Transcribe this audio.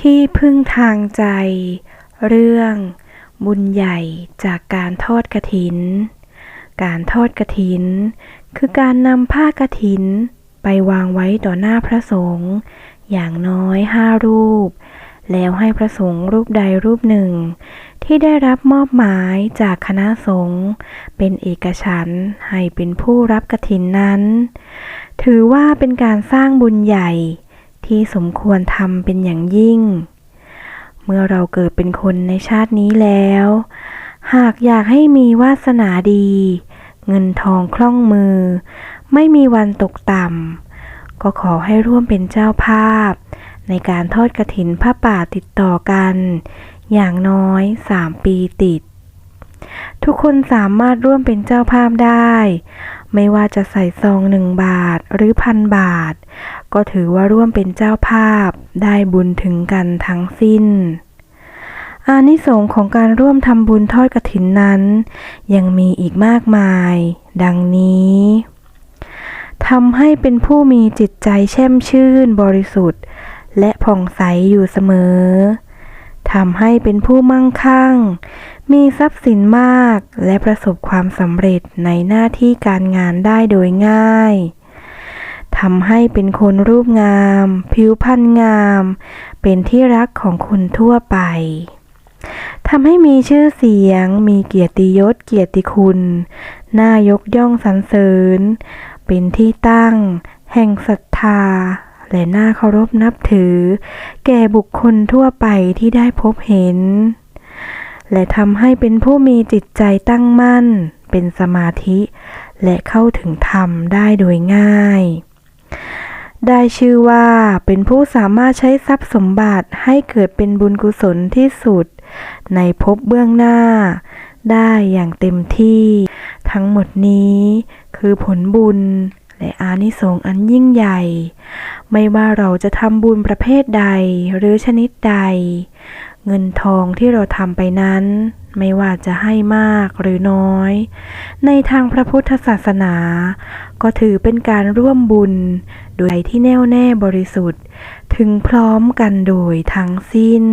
ที่พึ่งทางใจ เรื่อง บุญใหญ่จากการทอดกฐิน การทอดกฐิน คือการนำผ้ากฐิน ไปวางไว้ต่อหน้าพระสงฆ์อย่างน้อยห้ารูป แล้วให้พระสงฆ์รูปใดรูปหนึ่ง ที่ได้รับมอบหมายจากคณะสงฆ์เป็นเอกฉันท์ให้เป็นผู้รับกฐินนั้น ถือว่าเป็นการสร้างบุญใหญ่ ที่สมควรทำเป็นอย่างยิ่ง เมื่อเราเกิดเป็นคนในชาตินี้แล้ว หากอยากให้มีวาสนาดี เงินทองคล่องมือ ไม่มีวันตกต่ำ ก็ขอให้ร่วมเป็นเจ้าภาพ ในการทอดกระถินผ้าป่าติดต่อกัน อย่างน้อยสามปีติด ทุกคนสามารถร่วมเป็นเจ้าภาพได้ ไม่ว่าจะใส่ซองหนึ่งบาทหรือพันบาท ก็ถือว่าร่วมเป็นเจ้าภาพได้บุญถึงกันทั้งสิ้น อานิสงส์ของการร่วมทำบุญทอดกฐินนั้น ยังมีอีกมากมาย ดังนี้ทำให้เป็นผู้มีจิตใจแช่มชื่นบริสุทธิ์ และผ่องใสอยู่เสมอ ทำให้เป็นผู้มั่งคั่ง มีทรัพย์สินมากและประสบความสำเร็จในหน้าที่การงานได้โดยง่ายทำให้เป็นคนรูปงาม ผิวพรรณงาม เป็นที่รักของคนทั่วไปทำให้มีชื่อเสียง มีเกียรติยศเกียรติคุณ น่ายกย่องสรรเสริญ เป็นที่ตั้ง แห่งศรัทธา และน่าเคารพนับถือ แก่บุคคลทั่วไปที่ได้พบเห็น และทำให้เป็นผู้มีจิตใจตั้งมั่น เป็นสมาธิ และเข้าถึงธรรมได้โดยง่าย ได้ชื่อว่าเป็นผู้สามารถใช้ทรัพย์สมบัติให้เกิดเป็นบุญกุศลที่สุด ในภพเบื้องหน้า ได้อย่างเต็มที่ ทั้งหมดนี้คือผลบุญ และอานิสงส์อันยิ่งใหญ่ ไม่ว่าเราจะทำบุญประเภทใดหรือชนิดใด เงินทองที่เราทำไปนั้น ไม่ว่าจะให้มากหรือน้อย ในทางพระพุทธศาสนา ก็ถือเป็นการร่วมบุญ โดยที่แน่วแน่บริสุทธิ์ ถึงพร้อมกันโดยทั้งสิ้น